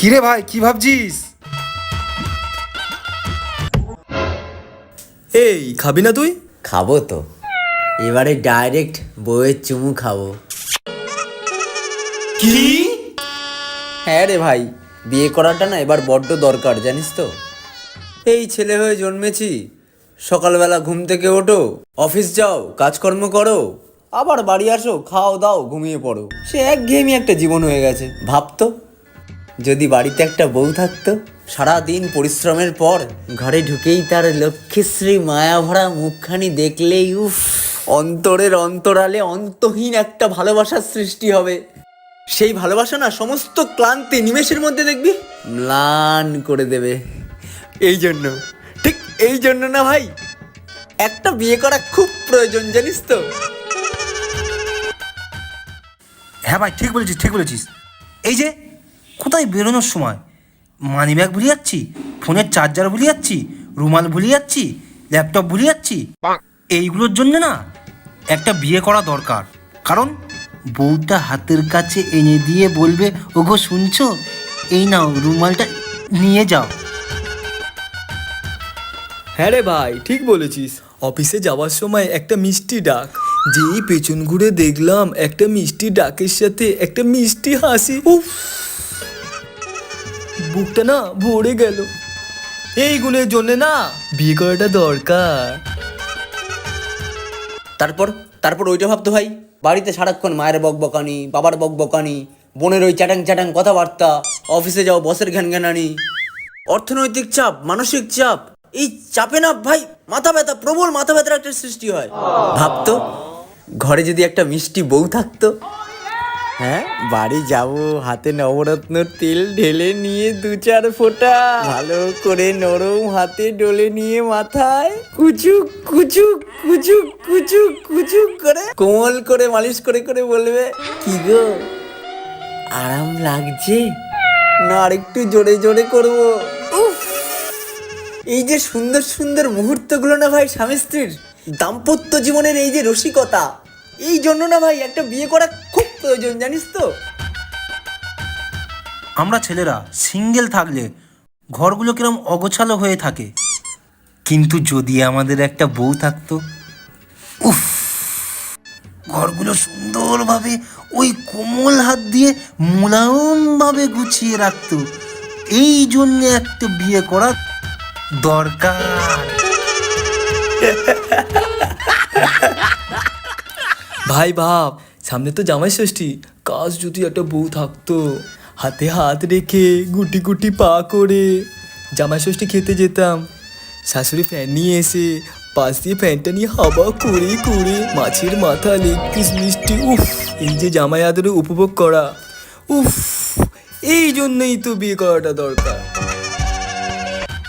কিরে ভাই কি ভাবছিস? এই খাবি না তুই? খাব তো। এবারে ডাইরেক্ট বউয়ের চুমু খাব। কি? হ্যাঁ রে ভাই বিয়ে করাটা না এবার বড্ড দরকার জানিস তো। এই ছেলে হয়ে জন্মেছি সকালবেলা ঘুম থেকে ওঠো অফিস যাও কাজকর্ম করো আবার বাড়ি আসো খাও দাও ঘুমিয়ে পড়ো। সে একঘেয়েমি একটা জীবন হয়ে গেছে। ভাবতো? যদি বাড়িতে একটা বউ থাকতো সারা দিন পরিশ্রমের পর ঘরে ঢুকেই তার লক্ষ্মীশ্রী মায়াভরা মুখখানি দেখলেই উফ, অন্তরের অন্তরালে অন্তহীন একটা ভালোবাসার সৃষ্টি হবে। সেই ভালোবাসা না সমস্ত ক্লান্তি নিমেষের মধ্যে দেখবি, ম্লান করে দেবে। এই জন্য, ঠিক এই জন্য না ভাই, একটা বিয়ে করা খুব প্রয়োজন, জানিস তো। হ্যাঁ ভাই, ঠিক বলেছিস ঠিক বলেছিস। এই যে কোথায় বেরোনোর সময়? মানি ব্যাগ ভুলে যাচ্ছি ফোনের চার্জার ভুলে যাচ্ছি, রুমাল ভুলে যাচ্ছি ল্যাপটপ ভুলে যাচ্ছি। এইগুলোর জন্য না একটা বিয়ে করা দরকার। কারণ বউটা হাতের কাছে এনে দিয়ে বলবে, ওগো, শুনছো? এই নাও, রুমালটা নিয়ে যাও। হ্যাঁ রে ভাই, ঠিক বলেছিস। অফিসে যাওয়ার সময় একটা মিষ্টি ডাক। যেই পেছন ঘুরে দেখলাম একটা মিষ্টি ডাকের সাথে একটা মিষ্টি হাসি। উফ! বুকটা না ভরে গেল। এই গুণের জন্য না বিয়ে করাটা দরকার। তারপর তারপর ওইটা ভাবতো ভাই, বাড়িতে সারাক্ষণ মায়ের বকবকানি, বাবার বকবকানি, বোনের ওই চ্যাটাং চ্যাটাং কথাবার্তা, অফিসে যাও, বসের ঘ্যান ঘ্যানানি অর্থনৈতিক চাপ, মানসিক চাপ, এই চাপে না ভাই মাথা ব্যথা, প্রবল মাথা ব্যথার একটা সৃষ্টি হয়। ভাবতো, ঘরে যদি একটা মিষ্টি বউ থাকতো হ্যাঁ বাড়ি যাব, হাতে নবরত্ন তেল ঢেলে নিয়ে দু চার ফোঁটা। ভালো করে নরম হাতে ডলে নিয়ে মাথায় কুচুক কুচুক কুচুক কুচুক কুচুক করে, কোমল করে, মালিশ করে করে বলবে, কি গো, আরাম লাগছে? না, আরেকটু জোরে জোরে করব। এই যে সুন্দর সুন্দর মুহূর্তগুলো না ভাই স্বামী স্ত্রীর? দাম্পত্য জীবনের এই যে রসিকতা, এই জন্য না ভাই একটা বিয়ে করা প্রয়োজন জানিস তো? আমরা ছেলেরা সিঙ্গেল থাকলে ঘরগুলো কিরম অগোছালো হয়ে থাকে। কিন্তু যদি আমাদের একটা বউ থাকতো উফ ঘরগুলো সুন্দরভাবে ওই কোমল হাত দিয়ে মোলায়মভাবে গুছিয়ে রাখতো। এই জন্য একটা বিয়ে করা দরকার। ভাই ভাব সামনে তো জামাই ষষ্ঠী। কাজ যদি একটা বউ থাকতো, হাতে হাত রেখে গুটি গুটি পা করে জামাই ষষ্ঠী খেতে যেতাম। শাশুড়ি ফ্যান নিয়ে এসে পাশ দিয়ে ফ্যানটা নিয়ে হাওয়া করে করে মাছের মাথা লেগ পিস মিষ্টি, উফ, এই যে জামাই আদরে উপভোগ করা, উফ, এই জন্যই তো বিয়ে করাটা দরকার।